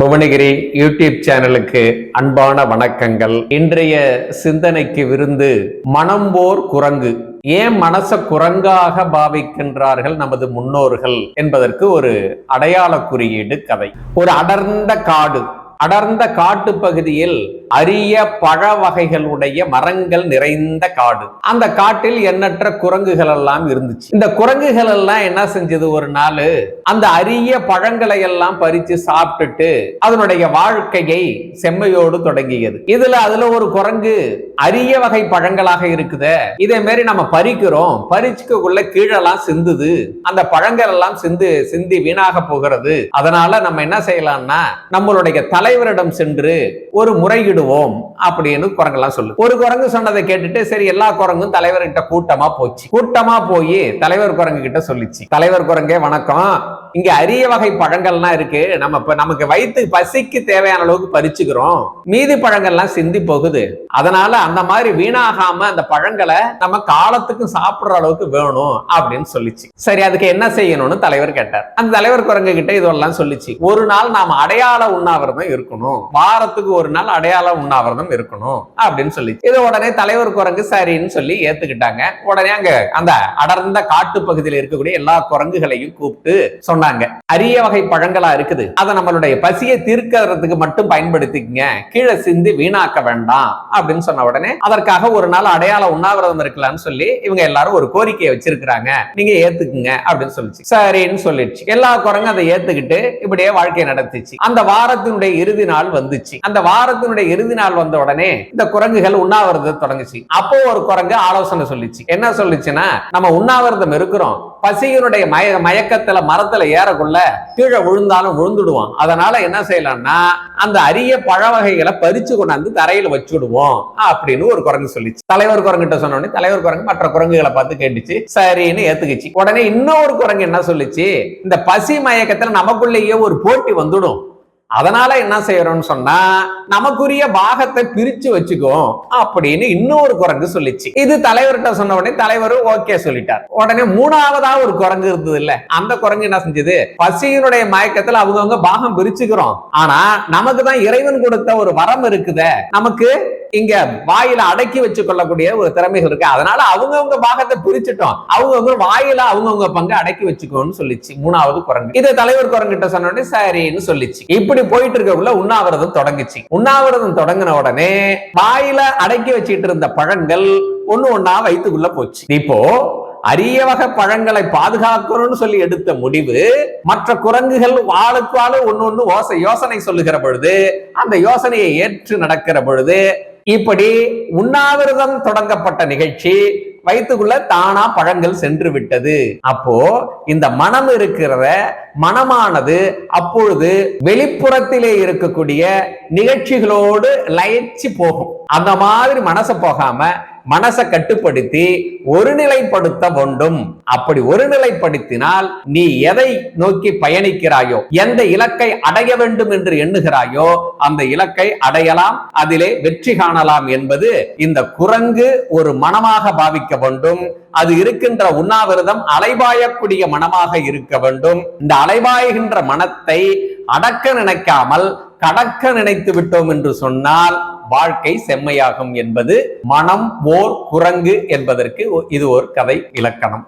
Bhuvanagiri YouTube சேனலுக்கு அன்பான வணக்கங்கள். இன்றைய சிந்தனைக்கு விருந்து மனம்போர் குரங்கு. ஏன் மனச குரங்காக பாவிக்கின்றார்கள் நமது முன்னோர்கள் என்பதற்கு ஒரு அடையாள குறியீடு கதை. ஒரு அடர்ந்த காடு அடர்ந்த காட்டு பகுதியில் அரிய பழ வகைகளுடைய மரங்கள் நிறைந்த காடு. அந்த காட்டில் எண்ணற்ற குரங்குகள் எல்லாம் இருந்துச்சு. இந்த குரங்குகள் எல்லாம் என்ன செஞ்சது ஒரு நாள்? அந்த அரிய பழங்களை எல்லாம் பறிச்சு சாப்பிட்டுட்டு அதனுடைய வாழ்க்கையை செம்மையோடு தொடங்கியது. இதுல அதுல ஒரு குரங்கு அரிய வகை பழங்களாக இருக்குதே. இதே மாதிரி நம்ம பறிக்கிறோம். பறிச்சுக்குள்ள கீழெல்லாம் சிந்துது. அந்த பழங்கள் எல்லாம் சிந்து சிந்தி வீணாக போகிறது. அதனால நம்ம என்ன செய்யலாம்னா நம்மளுடைய தலைவரிடம் சென்று ஒரு முறையிடுவோம் அப்படின்னு குரங்கெல்லாம் சொல்லு ஒரு குரங்கு சொன்னதை கேட்டுட்டு சரி எல்லா குரங்கும் தலைவர்கிட்ட கூட்டமா போச்சு. கூட்டமா போய் தலைவர் குரங்கு கிட்ட சொல்லிச்சு. தலைவர் குரங்கே வணக்கம். இங்க அரிய வகை பழங்கள்லாம் இருக்கு. நம்ம இப்ப நமக்கு வயிற்று பசிக்கு தேவையான அளவுக்கு பறிச்சுக்கிறோம். மீதி பழங்கள்லாம் சிந்தி போகுது. அதனால அந்த மாதிரி வீணாகாம அந்த பழங்களை நம்ம காலத்துக்கும் சாப்பிடுற அளவுக்கு வேணும் அப்படின்னு சொல்லிச்சு. சரி அதுக்கு என்ன செய்யணும்னு தலைவர் கேட்டார். அந்த தலைவர் குரங்கு கிட்ட இதெல்லாம் சொல்லிச்சு. ஒரு நாள் நாம அடையாள உண்ணாவிரதம் இருக்கணும். வாரத்துக்கு ஒரு நாள் அடையாள உண்ணாவிரதம் இருக்கணும் அப்படின்னு சொல்லிச்சு. இது உடனே தலைவர் குரங்கு சரின்னு சொல்லி ஏத்துக்கிட்டாங்க. உடனே அங்க அந்த அடர்ந்த காட்டு பகுதியில் இருக்கக்கூடிய எல்லா குரங்குகளையும் கூப்பிட்டு சொன்னாங்க. அரிய வகை பழங்களா இருக்குது. அதை நம்மளுடைய பசியை தீர்க்கிறதுக்கு மட்டும் பயன்படுத்திக்கங்க. கீழே சிந்து வீணாக்க வேண்டாம் அப்படின்னு சொன்ன உடனே அதற்காக ஒரு நாள் அடையாள உண்ணாவிரதம் இருக்கலாம்னு சொல்லி இவங்க எல்லாரும் ஒரு கோரிக்கையை வச்சிருக்கிறாங்க. நீங்க ஏத்துக்குங்க அப்படின்னு சொல்லிச்சு. சரின்னு சொல்லிடுச்சு. எல்லா குரங்கும் அதை ஏத்துக்கிட்டு இப்படியே வாழ்க்கையை நடத்துச்சு. அந்த வாரத்தினுடைய இறுதி நாள் வந்துச்சு. அந்த வாரத்தினுடைய இறுதி நாள் வந்த உடனே இந்த குரங்குகள் உண்ணாவிரதத்தை தொடங்குச்சு. அப்போ ஒரு குரங்கு ஆலோசனை சொல்லிச்சு. என்ன சொல்லிச்சுன்னா நம்ம உண்ணாவிரதம் இருக்கிறோம். பசியினுடைய மய மயக்கத்துல மரத்துல ஏறக்குள்ள கீழே விழுந்தாலும் விழுந்துடுவோம். அதனால என்ன செய்யலாம்னா அந்த அரிய பழ வகைகளை பறிச்சு கொண்டாந்து தரையில வச்சுடுவோம். அப்படின்னு ஒரு குரங்கு சொல்லிச்சு. தலைவர் குரங்கிட்ட சொன்ன உடனே தலைவர் குரங்கு மற்ற குரங்குகளை பார்த்து கேட்டுச்சு. சரின்னு ஏத்துக்குச்சு. உடனே இன்னொரு குரங்கு என்ன சொல்லிச்சு? இந்த பசி மயக்கத்துல நமக்குள்ளேயே ஒரு போட்டி வந்துடும். அதனால என்ன செய்யறோம்னு சொன்னா நமக்குரிய பாகத்தை பிரிச்சு வச்சுக்கோ அப்படின்னு இன்னொரு குரங்கு சொல்லிச்சு. இது தலைவர்கிட்ட சொன்ன உடனே தலைவர் ஓகே சொல்லிட்டார். உடனே மூணாவதா ஒரு குரங்கு இருந்தது இல்ல அந்த குரங்கு என்ன செஞ்சது? பசியினுடைய மயக்கத்துல அவங்கவுங்க பாகம் பிரிச்சுக்கிறோம். ஆனா நமக்கு தான் இறைவன் கொடுத்த ஒரு வரம் இருக்குதே. நமக்கு இங்க வாயில அடக்கி வச்சு கொள்ளக்கூடிய ஒரு திறமைகள் இருக்கு. அதனால அவங்கவுங்க பாகத்தை பிரிச்சுட்டோம். அவங்கவுங்க வாயில அவங்கவுங்க பங்கு அடக்கி வச்சுக்கோன்னு சொல்லிச்சு. மூணாவது குரங்கு. இதை தலைவர் குரங்கிட்ட சொன்ன உடனே சரின்னு சொல்லிச்சு. இப்படி போயிட்டு இருக்கக்குள்ள உண்ணாவிரதம் தொடங்குச்சு. உண்ணாவிரதம் தொடங்கின உடனே வாயில அடக்கி வச்சிட்டு இருந்த பழங்கள் ஒண்ணு ஒன்னா வயிற்றுக்குள்ள போச்சு. இப்போ அரிய வகை பழங்களை பாதுகாக்கணும்னு சொல்லி எடுத்த முடிவு மற்ற குரங்குகள் வாளுக்கு வாழு ஒண்ணு ஒண்ணு ஓசை யோசனை சொல்லுகிற பொழுது அந்த யோசனையை ஏற்று நடக்கிற பொழுது இப்படி உண்ணாவிரதம் தொடங்கப்பட்ட நிகழ்ச்சி வயிற்றுக்குள்ள தானா பழங்கள் சென்று விட்டது. அப்போ இந்த மனம் இருக்கிறத மனமானது அப்பொழுது வெளிப்புறத்திலே இருக்கக்கூடிய நிகழ்ச்சிகளோடு லயிச்சு போகும். அந்த மாதிரி மனசை போகாம மனசை கட்டுப்படுத்தி ஒருநிலைப்படுத்த வேண்டும். அப்படி ஒருநிலைப்படுத்தினால் நீ எதை நோக்கி பயணிக்கிறாயோ எந்த இலக்கை அடைய வேண்டும் என்று எண்ணுகிறாயோ அந்த இலக்கை அடையலாம் அதிலே வெற்றி காணலாம் என்பது இந்த குரங்கு ஒரு மனமாக பாவிக்க வேண்டும். அது இருக்கின்ற உண்ணாவிரதம் அலைபாயக்கூடிய மனமாக இருக்க வேண்டும். இந்த அலைபாய்கின்ற மனத்தை அடக்க நினைக்காமல் கடக்க நினைத்து விட்டோம் என்று சொன்னால் வாழ்க்கை செம்மையாகும் என்பது மனம் ஓர் குரங்கு என்பதற்கு இது ஒரு கதை இலக்கணம்.